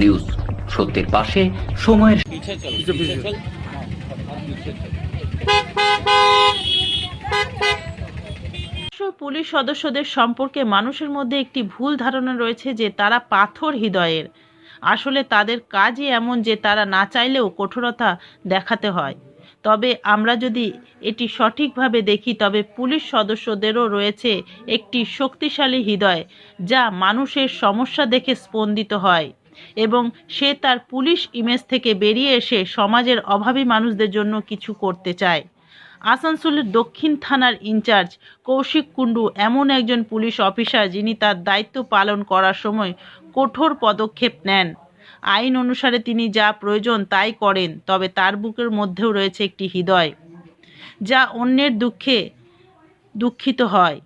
News. সত্যের পাশে সময়ের পুলিশ সদস্যদের সম্পর্কে মানুষের মধ্যে একটি ভুল ধারণা রয়েছে যে তারা পাথর হৃদয়ের। আসলে তাদের কাজই এমন যে তারা না চাইলেও কঠোরতা দেখাতে হয়। তবে আমরা যদি এটি সঠিকভাবে দেখি তবে পুলিশ সদস্যদেরও রয়েছে একটি শক্তিশালী হৃদয় যা মানুষের সমস্যা দেখে স্পন্দিত হয়। এবং সে তার পুলিশ ইমেজ থেকে বেরিয়ে এসে সমাজের অভাবী মানুষদের জন্য কিছু করতে চায়। আসানসোলের দক্ষিণ থানার ইনচার্জ কৌশিক কুণ্ডু এমন একজন পুলিশ অফিসার যিনি তার দায়িত্ব পালন করার সময় কঠোর পদক্ষেপ নেন। আইন অনুসারে তিনি যা প্রয়োজন তাই করেন, তবে তার বুকের মধ্যেও রয়েছে একটি হৃদয়, যা অন্যের দুঃখে দুঃখিত হয়।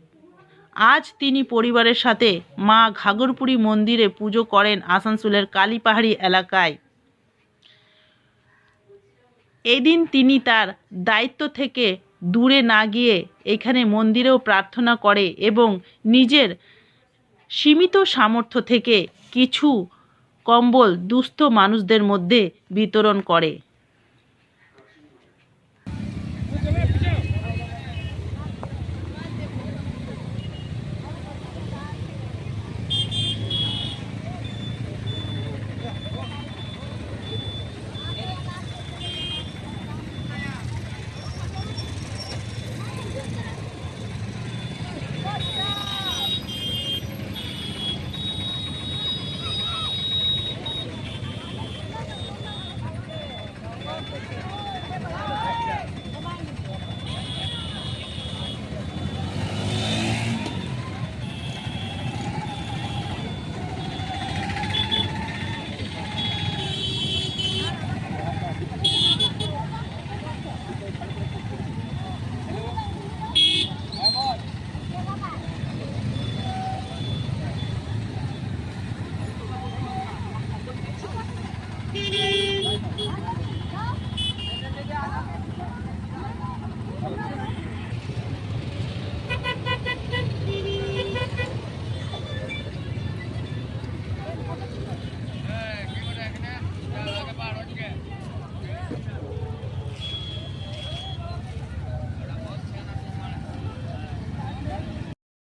আজ তিনি পরিবারের সাথে মা ঘাগরপুরী মন্দিরে পুজো করেন আসানসোলের কালীপাহাড়ি এলাকায়। এদিন তিনি তার দায়িত্ব থেকে দূরে না গিয়ে এখানে মন্দিরেও প্রার্থনা করে এবং নিজের সীমিত সামর্থ্য থেকে কিছু কম্বল দুস্থ মানুষদের মধ্যে বিতরণ করে।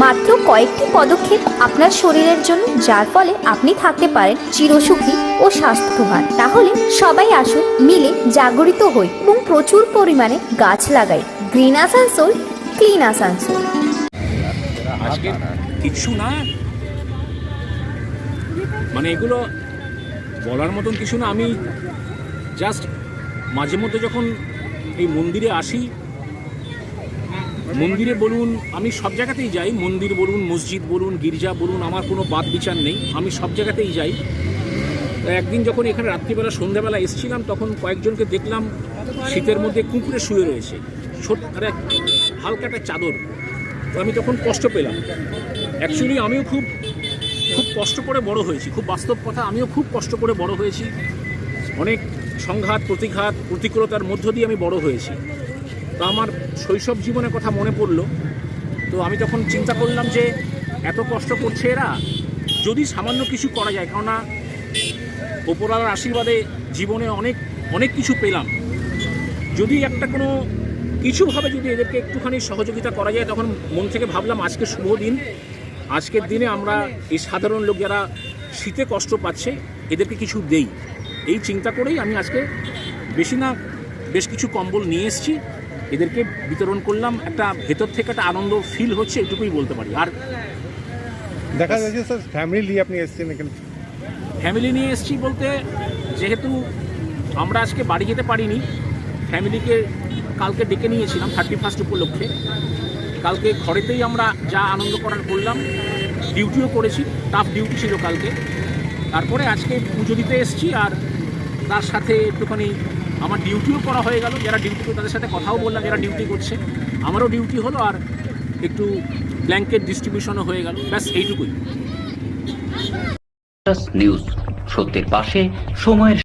মাত্র কয়েকটি পদক্ষেপ আপনার শরীরের জন্য, যার ফলে আপনি থাকতে পারেন চিরসুখী ও স্বাস্থ্যবান। তাহলে সবাই আসুন, মিলে জাগরিত হই এবং প্রচুর পরিমাণে গাছ লাগাই। গ্রিন আসানসোল ক্লিন আসানসোল কিচ্ছু না। মানে এগুলো বলার মতন কিছু না। আমি জাস্ট মাঝে মধ্যে যখন এই মন্দিরে আসি মন্দিরে বলুন, আমি সব জায়গাতেই যাই। মন্দির বলুন, মসজিদ বলুন, গির্জা বলুন, আমার কোনো বাদ বিচার নেই। আমি সব জায়গাতেই যাই। একদিন যখন এখানে রাত্রিবেলা, সন্ধ্যাবেলা এসেছিলাম, তখন কয়েকজনকে দেখলাম শীতের মধ্যে কুকুরে শুয়ে রয়েছে। ছোট আর এক হালকা একটা চাদর। তো আমি তখন কষ্ট পেলাম। অ্যাকচুয়ালি আমিও খুব খুব কষ্ট করে বড় হয়েছি। খুব বাস্তব কথা, আমিও খুব কষ্ট করে বড় হয়েছি। অনেক সংঘাত, প্রতিঘাত, প্রতিকূলতার মধ্য দিয়ে আমি বড় হয়েছি। তো আমার শৈশব জীবনের কথা মনে পড়ল। তো আমি তখন চিন্তা করলাম যে, এত কষ্ট করছে এরা? যদি সামান্য কিছু করা যায়, কেননা ওপরওয়ালার আশীর্বাদে জীবনে অনেক অনেক কিছু পেলাম। যদি একটা কোনো কিছুভাবে যদি এদেরকে একটুখানি সহযোগিতা করা যায়, তখন মন থেকে ভাবলাম আজকে শুভ দিন। আজকের দিনে আমরা এই সাধারণ লোক যারা শীতে কষ্ট পাচ্ছে, এদেরকে কিছু দেই। এই চিন্তা করেই আমি আজকে বেশি না, বেশ কিছু কম্বল নিয়ে এসেছি। এদেরকে বিতরণ করলাম একটা ভেতর থেকে একটা আনন্দ ফিল হচ্ছে এটুকুই বলতে পারি। আর দেখা যাচ্ছে স্যার ফ্যামিলি নিয়ে আপনি এসেছেন এখানে। ফ্যামিলি নিয়ে এসেছি বলতে যেহেতু আমরা আজকে বাড়ি যেতে পারিনি ফ্যামিলিকে কালকে ডেকে নিয়েছিলাম থার্টি ফার্স্ট উপলক্ষে। কালকে ঘরেতেই আমরা যা আনন্দ করার করলাম ডিউটিও করেছি টাফ ডিউটি ছিল কালকে। তারপরে আজকে পুজো দিতে এসেছি আর তার সাথে একটুখানি আমার ডিউটিও করা হয়ে গেল, যারা ডিউটি করে তাদের সাথে কথাও বললাম, যারা ডিউটি করছে। আমারও ডিউটি হলো আর একটু ব্ল্যাঙ্কেট ডিস্ট্রিবিউশনও হয়ে গেল। ব্যাস, এইটুকুই। নিউজ সত্যের পাশে সময়ের